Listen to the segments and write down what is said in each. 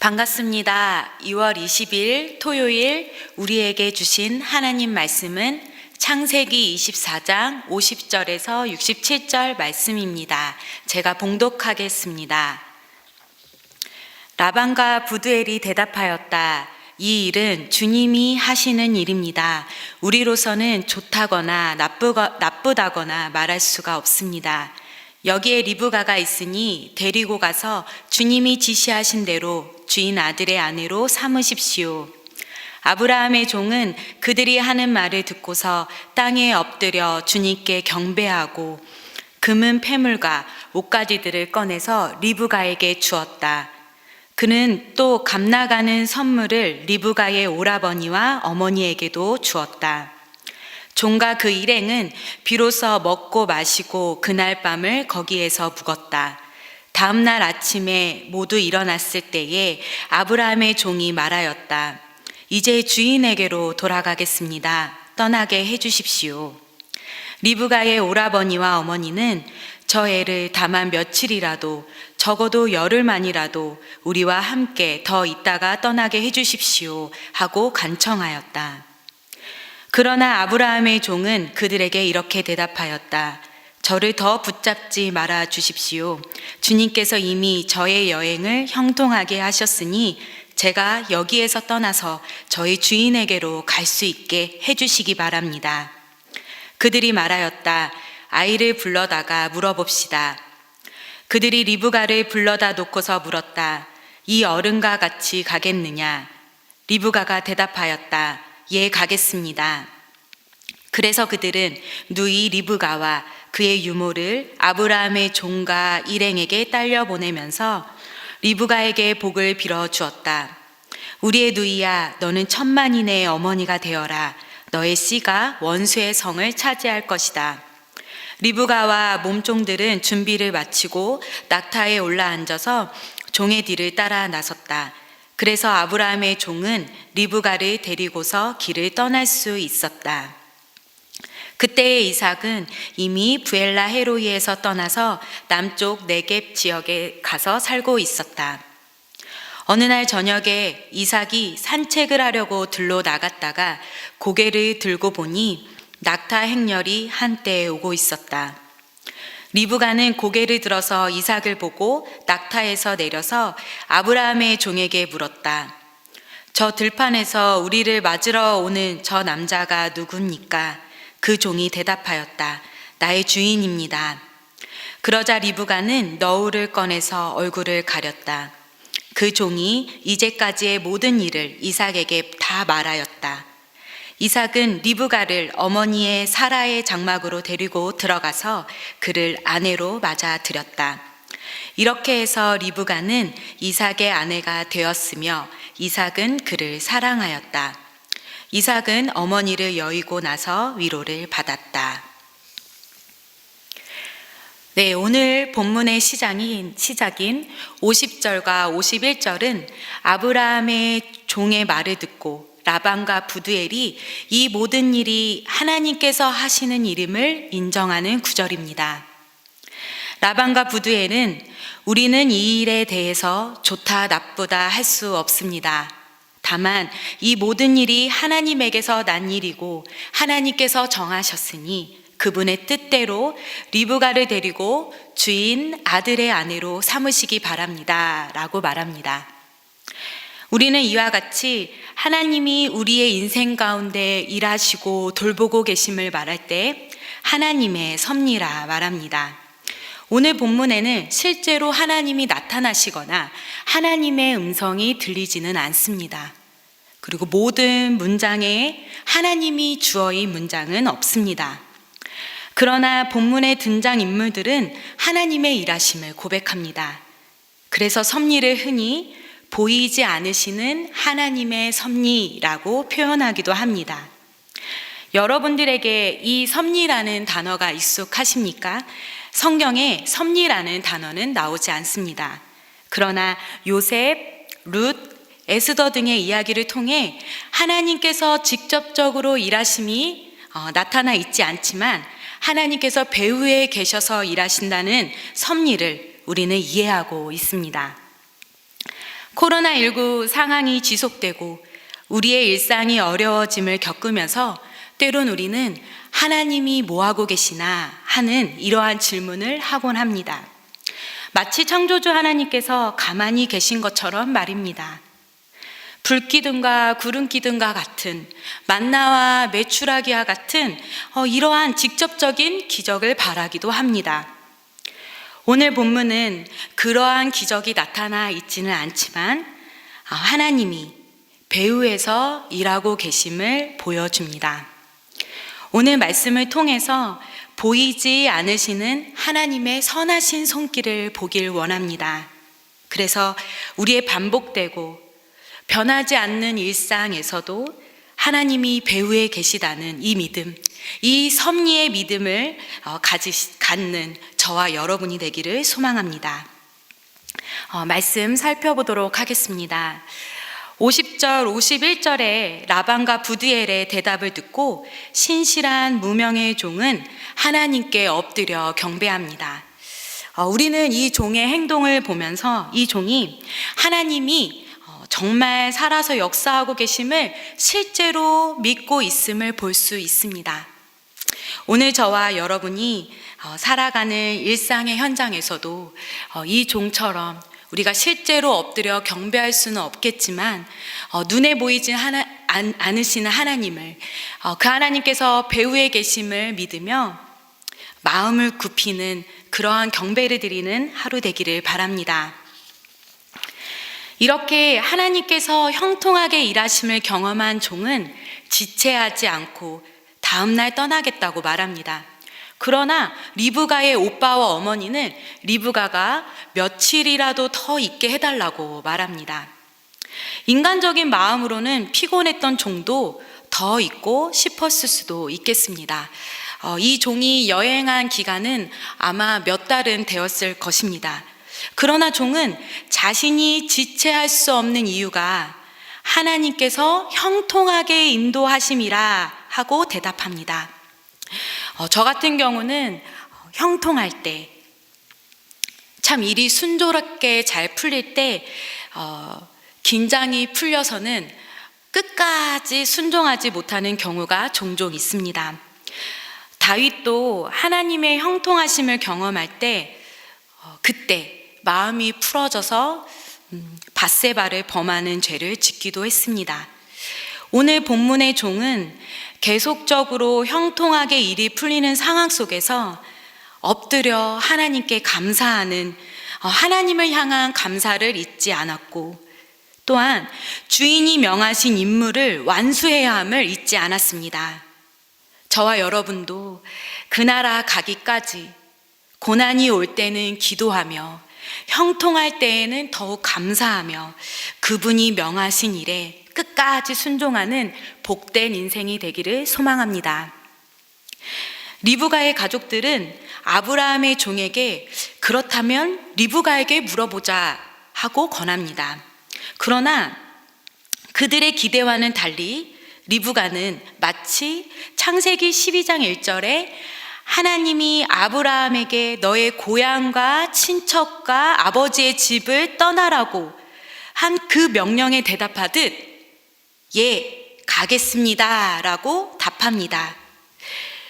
반갑습니다. 2월 20일 토요일 우리에게 주신 하나님 말씀은 창세기 24장 50절에서 67절 말씀입니다. 제가 봉독하겠습니다. 라반과 부두엘이 대답하였다. 이 일은 주님이 하시는 일입니다. 우리로서는 좋다거나 나쁘다거나 말할 수가 없습니다. 여기에 리브가가 있으니 데리고 가서 주님이 지시하신 대로 주인 아들의 아내로 삼으십시오. 아브라함의 종은 그들이 하는 말을 듣고서 땅에 엎드려 주님께 경배하고 금은 패물과 옷가지들을 꺼내서 리브가에게 주었다. 그는 또 감나가는 선물을 리브가의 오라버니와 어머니에게도 주었다. 종과 그 일행은 비로소 먹고 마시고 그날 밤을 거기에서 묵었다. 다음 날 아침에 모두 일어났을 때에 아브라함의 종이 말하였다. 이제 주인에게로 돌아가겠습니다. 떠나게 해주십시오. 리브가의 오라버니와 어머니는 저 애를 다만 며칠이라도 적어도 열흘만이라도 우리와 함께 더 있다가 떠나게 해주십시오 하고 간청하였다. 그러나 아브라함의 종은 그들에게 이렇게 대답하였다. 저를 더 붙잡지 말아 주십시오. 주님께서 이미 저의 여행을 형통하게 하셨으니 제가 여기에서 떠나서 저희 주인에게로 갈 수 있게 해주시기 바랍니다. 그들이 말하였다. 아이를 불러다가 물어봅시다. 그들이 리브가를 불러다 놓고서 물었다. 이 어른과 같이 가겠느냐? 리브가가 대답하였다. 예, 가겠습니다. 그래서 그들은 누이 리브가와 그의 유모를 아브라함의 종과 일행에게 딸려 보내면서 리브가에게 복을 빌어 주었다. 우리의 누이야, 너는 천만인의 어머니가 되어라. 너의 씨가 원수의 성을 차지할 것이다. 리브가와 몸종들은 준비를 마치고 낙타에 올라앉아서 종의 뒤를 따라 나섰다. 그래서 아브라함의 종은 리브가를 데리고서 길을 떠날 수 있었다. 그때의 이삭은 이미 부엘라 헤로이에서 떠나서 남쪽 네겝 지역에 가서 살고 있었다. 어느 날 저녁에 이삭이 산책을 하려고 들로 나갔다가 고개를 들고 보니 낙타 행렬이 한때에 오고 있었다. 리브가는 고개를 들어서 이삭을 보고 낙타에서 내려서 아브라함의 종에게 물었다. 저 들판에서 우리를 맞으러 오는 저 남자가 누굽니까? 그 종이 대답하였다. 나의 주인입니다. 그러자 리브가는 너울을 꺼내서 얼굴을 가렸다. 그 종이 이제까지의 모든 일을 이삭에게 다 말하였다. 이삭은 리브가를 어머니의 사라의 장막으로 데리고 들어가서 그를 아내로 맞아 들였다. 이렇게 해서 리브가는 이삭의 아내가 되었으며 이삭은 그를 사랑하였다. 이삭은 어머니를 여의고 나서 위로를 받았다. 네, 오늘 본문의 시작인, 시작인 50절과 51절은 아브라함의 종의 말을 듣고 라반과 부두엘이 이 모든 일이 하나님께서 하시는 일임을 인정하는 구절입니다. 라반과 부두엘은 우리는 이 일에 대해서 좋다 나쁘다 할 수 없습니다. 다만 이 모든 일이 하나님에게서 난 일이고 하나님께서 정하셨으니 그분의 뜻대로 리브가를 데리고 주인 아들의 아내로 삼으시기 바랍니다. 라고 말합니다. 우리는 이와 같이 하나님이 우리의 인생 가운데 일하시고 돌보고 계심을 말할 때 하나님의 섭리라 말합니다. 오늘 본문에는 실제로 하나님이 나타나시거나 하나님의 음성이 들리지는 않습니다. 그리고 모든 문장에 하나님이 주어인 문장은 없습니다. 그러나 본문의 등장 인물들은 하나님의 일하심을 고백합니다. 그래서 섭리를 흔히 보이지 않으시는 하나님의 섭리라고 표현하기도 합니다. 여러분들에게 이 섭리라는 단어가 익숙하십니까? 성경에 섭리라는 단어는 나오지 않습니다. 그러나 요셉, 룻, 에스더 등의 이야기를 통해 하나님께서 직접적으로 일하심이 어, 나타나 있지 않지만 하나님께서 배후에 계셔서 일하신다는 섭리를 우리는 이해하고 있습니다. 코로나19 상황이 지속되고 우리의 일상이 어려워짐을 겪으면서 때론 우리는 하나님이 뭐하고 계시나 하는 이러한 질문을 하곤 합니다. 마치 창조주 하나님께서 가만히 계신 것처럼 말입니다. 불기둥과 구름기둥과 같은 만나와 메추라기와 같은 어, 이러한 직접적인 기적을 바라기도 합니다. 오늘 본문은 그러한 기적이 나타나 있지는 않지만 아, 하나님이 배후에서 일하고 계심을 보여줍니다. 오늘 말씀을 통해서 보이지 않으시는 하나님의 선하신 손길을 보길 원합니다. 그래서 우리의 반복되고 변하지 않는 일상에서도 하나님이 배후에 계시다는 이 믿음, 이 섭리의 믿음을 어, 갖는 저와 여러분이 되기를 소망합니다. 어, 말씀 살펴보도록 하겠습니다. 50절, 51절에 라반과 부드엘의 대답을 듣고 신실한 무명의 종은 하나님께 엎드려 경배합니다. 어, 우리는 이 종의 행동을 보면서 이 종이 하나님이 어, 정말 살아서 역사하고 계심을 실제로 믿고 있음을 볼 수 있습니다. 오늘 저와 여러분이 어, 살아가는 일상의 현장에서도 어, 이 종처럼 우리가 실제로 엎드려 경배할 수는 없겠지만 어, 눈에 보이지 하나, 안, 않으시는 하나님을 어, 그 하나님께서 배후에 계심을 믿으며 마음을 굽히는 그러한 경배를 드리는 하루 되기를 바랍니다. 이렇게 하나님께서 형통하게 일하심을 경험한 종은 지체하지 않고 다음날 떠나겠다고 말합니다. 그러나 리브가의 오빠와 어머니는 리브가가 며칠이라도 더 있게 해달라고 말합니다. 인간적인 마음으로는 피곤했던 종도 더 있고 싶었을 수도 있겠습니다. 어, 이 종이 여행한 기간은 아마 몇 달은 되었을 것입니다. 그러나 종은 자신이 지체할 수 없는 이유가 하나님께서 형통하게 인도하심이라 하고 대답합니다. 어, 저 같은 경우는 형통할 때, 참 일이 순조롭게 잘 풀릴 때, 어, 긴장이 풀려서는 끝까지 순종하지 못하는 경우가 종종 있습니다. 다윗도 하나님의 형통하심을 경험할 때, 어, 그때 마음이 풀어져서 음, 바세바를 범하는 죄를 짓기도 했습니다. 오늘 본문의 종은 계속적으로 형통하게 일이 풀리는 상황 속에서 엎드려 하나님께 감사하는 어, 하나님을 향한 감사를 잊지 않았고 또한 주인이 명하신 임무를 완수해야 함을 잊지 않았습니다. 저와 여러분도 그 나라 가기까지 고난이 올 때는 기도하며 형통할 때에는 더욱 감사하며 그분이 명하신 일에 끝까지 순종하는 복된 인생이 되기를 소망합니다. 리브가의 가족들은 아브라함의 종에게 그렇다면 리브가에게 물어보자 하고 권합니다. 그러나 그들의 기대와는 달리 리브가는 마치 창세기 12장 1절에 하나님이 아브라함에게 너의 고향과 친척과 아버지의 집을 떠나라고 한 그 명령에 대답하듯 예, 가겠습니다. 라고 답합니다.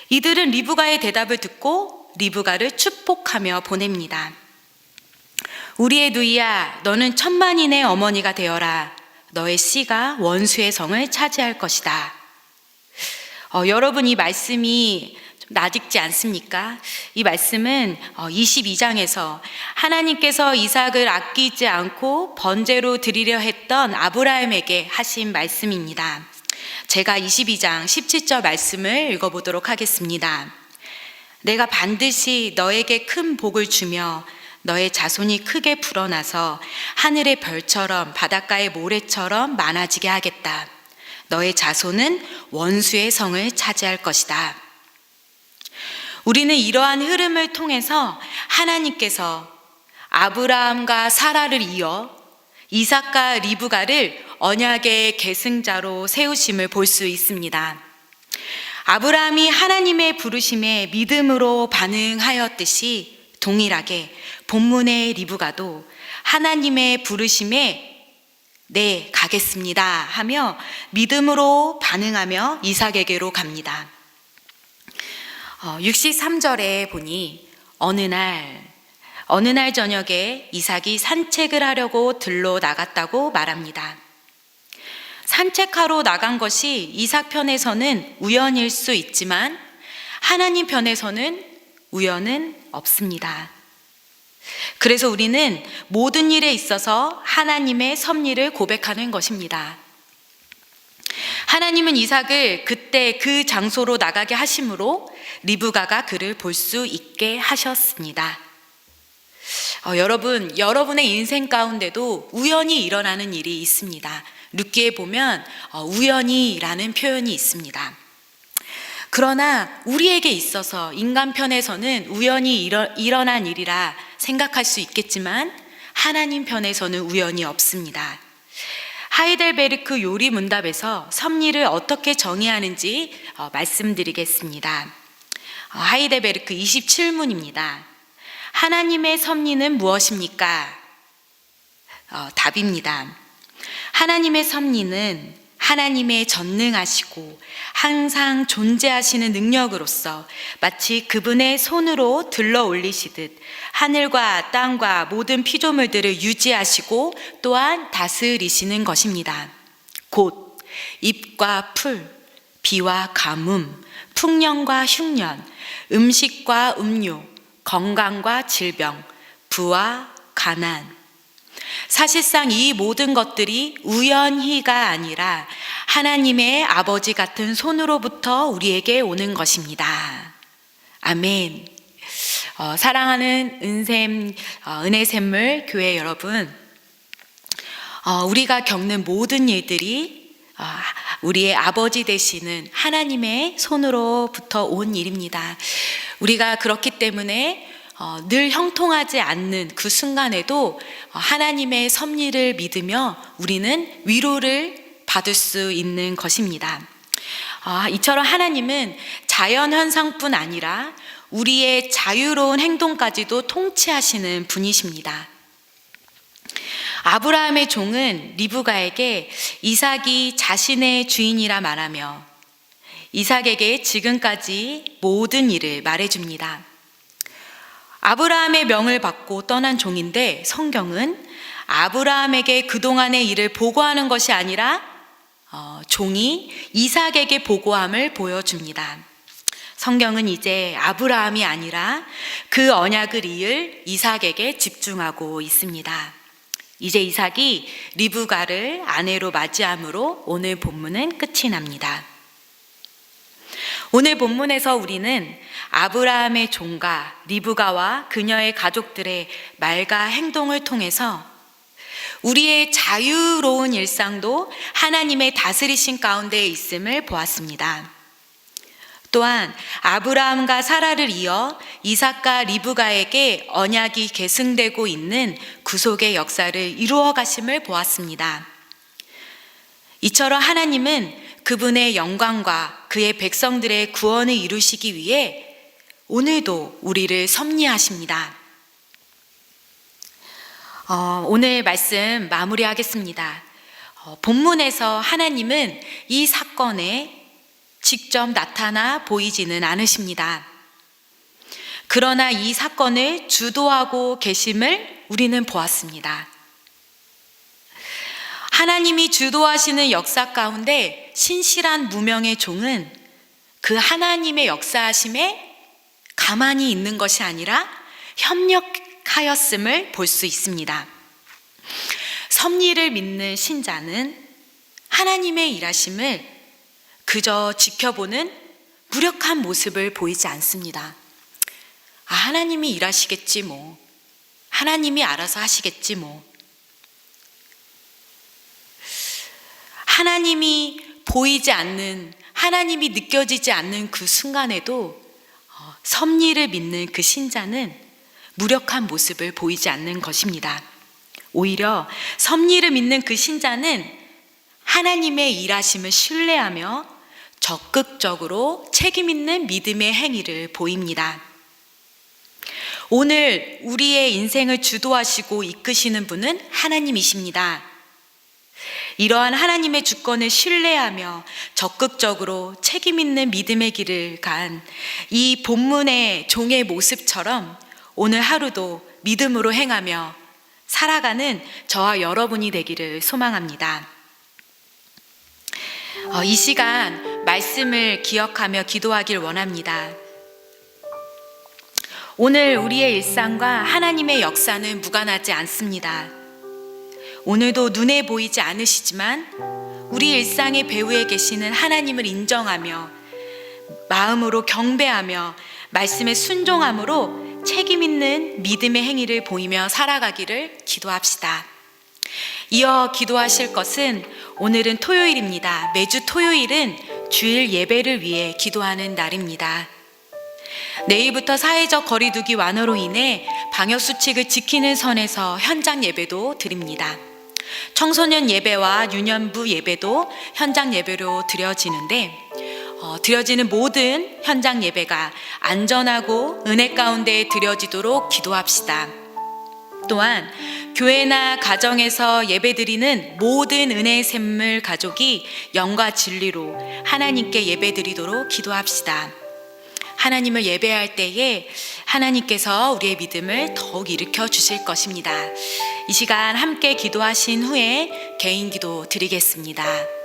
이들은 리브가의 대답을 듣고 리브가를 축복하며 보냅니다. 우리의 누이야, 너는 천만인의 어머니가 되어라. 너의 씨가 원수의 성을 차지할 것이다. 어, 여러분 이 말씀이 좀 낯익지 않습니까? 이 말씀은 22장에서 하나님께서 이삭을 아끼지 않고 번제로 드리려 했던 아브라함에게 하신 말씀입니다. 제가 22장 17절 말씀을 읽어보도록 하겠습니다. 내가 반드시 너에게 큰 복을 주며 너의 자손이 크게 불어나서 하늘의 별처럼 바닷가의 모래처럼 많아지게 하겠다. 너의 자손은 원수의 성을 차지할 것이다. 우리는 이러한 흐름을 통해서 하나님께서 아브라함과 사라를 이어 이삭과 리브가를 언약의 계승자로 세우심을 볼 수 있습니다. 아브라함이 하나님의 부르심에 믿음으로 반응하였듯이 동일하게 본문의 리브가도 하나님의 부르심에 네, 가겠습니다. 하며 믿음으로 반응하며 이삭에게로 갑니다. 어, 63절에 보니 어느 날, 어느 날 저녁에 이삭이 산책을 하려고 들로 나갔다고 말합니다. 산책하러 나간 것이 이삭 편에서는 우연일 수 있지만 하나님 편에서는 우연은 없습니다. 그래서 우리는 모든 일에 있어서 하나님의 섭리를 고백하는 것입니다. 하나님은 이삭을 그때 그 장소로 나가게 하심으로 리브가가 그를 볼 수 있게 하셨습니다. 어, 여러분, 여러분의 인생 가운데도 우연히 일어나는 일이 있습니다. 룻기에 보면 어, 우연히라는 표현이 있습니다. 그러나 우리에게 있어서 인간 편에서는 우연히 일어, 일어난 일이라 생각할 수 있겠지만 하나님 편에서는 우연이 없습니다. 하이델베르크 요리 문답에서 섭리를 어떻게 정의하는지 어, 말씀드리겠습니다. 어, 하이델베르크 27문입니다. 하나님의 섭리는 무엇입니까? 어, 답입니다. 하나님의 섭리는 하나님의 전능하시고 항상 존재하시는 능력으로서 마치 그분의 손으로 들러 올리시듯 하늘과 땅과 모든 피조물들을 유지하시고 또한 다스리시는 것입니다. 곧 잎과 풀, 비와 가뭄, 풍년과 흉년, 음식과 음료, 건강과 질병, 부와 가난, 사실상 이 모든 것들이 우연히가 아니라 하나님의 아버지 같은 손으로부터 우리에게 오는 것입니다. 아멘. 어, 사랑하는 은샘, 어, 은혜샘물 교회 여러분, 어, 우리가 겪는 모든 일들이 어, 우리의 아버지 되시는 하나님의 손으로부터 온 일입니다. 우리가 그렇기 때문에 어, 늘 형통하지 않는 그 순간에도 어, 하나님의 섭리를 믿으며 우리는 위로를 받을 수 있는 것입니다. 아, 이처럼 하나님은 자연 현상뿐 아니라 우리의 자유로운 행동까지도 통치하시는 분이십니다. 아브라함의 종은 리브가에게 이삭이 자신의 주인이라 말하며 이삭에게 지금까지 모든 일을 말해줍니다. 아브라함의 명을 받고 떠난 종인데 성경은 아브라함에게 그동안의 일을 보고하는 것이 아니라 어, 종이 이삭에게 보고함을 보여줍니다. 성경은 이제 아브라함이 아니라 그 언약을 이을 이삭에게 집중하고 있습니다. 이제 이삭이 리브가를 아내로 맞이함으로 오늘 본문은 끝이 납니다. 오늘 본문에서 우리는 아브라함의 종가 리브가와 그녀의 가족들의 말과 행동을 통해서 우리의 자유로운 일상도 하나님의 다스리신 가운데 있음을 보았습니다. 또한 아브라함과 사라를 이어 이삭과 리브가에게 언약이 계승되고 있는 구속의 역사를 이루어 가심을 보았습니다. 이처럼 하나님은 그분의 영광과 그의 백성들의 구원을 이루시기 위해 오늘도 우리를 섭리하십니다. 어, 오늘 말씀 마무리하겠습니다. 어, 본문에서 하나님은 이 사건에 직접 나타나 보이지는 않으십니다. 그러나 이 사건을 주도하고 계심을 우리는 보았습니다. 하나님이 주도하시는 역사 가운데 신실한 무명의 종은 그 하나님의 역사하심에 가만히 있는 것이 아니라 협력하였음을 볼 수 있습니다. 섭리를 믿는 신자는 하나님의 일하심을 그저 지켜보는 무력한 모습을 보이지 않습니다. 아, 하나님이 일하시겠지 뭐. 하나님이 알아서 하시겠지 뭐. 하나님이 보이지 않는, 하나님이 느껴지지 않는 그 순간에도 어, 섭리를 믿는 그 신자는 무력한 모습을 보이지 않는 것입니다. 오히려 섭리를 믿는 그 신자는 하나님의 일하심을 신뢰하며 적극적으로 책임 있는 믿음의 행위를 보입니다. 오늘 우리의 인생을 주도하시고 이끄시는 분은 하나님이십니다. 이러한 하나님의 주권을 신뢰하며 적극적으로 책임 있는 믿음의 길을 간 이 본문의 종의 모습처럼 오늘 하루도 믿음으로 행하며 살아가는 저와 여러분이 되기를 소망합니다. 어, 이 시간 말씀을 기억하며 기도하길 원합니다. 오늘 우리의 일상과 하나님의 역사는 무관하지 않습니다. 오늘도 눈에 보이지 않으시지만 우리 일상의 배후에 계시는 하나님을 인정하며 마음으로 경배하며 말씀에 순종함으로 책임 있는 믿음의 행위를 보이며 살아가기를 기도합시다. 이어 기도하실 것은 오늘은 토요일입니다. 매주 토요일은 주일 예배를 위해 기도하는 날입니다. 내일부터 사회적 거리두기 완화로 인해 방역 수칙을 지키는 선에서 현장 예배도 드립니다. 청소년 예배와 유년부 예배도 현장 예배로 드려지는데 어, 드려지는 모든 현장 예배가 안전하고 은혜 가운데 드려지도록 기도합시다. 또한 교회나 가정에서 예배드리는 모든 은혜의 샘물 가족이 영과 진리로 하나님께 예배드리도록 기도합시다. 하나님을 예배할 때에 하나님께서 우리의 믿음을 더욱 일으켜 주실 것입니다. 이 시간 함께 기도하신 후에 개인 기도 드리겠습니다.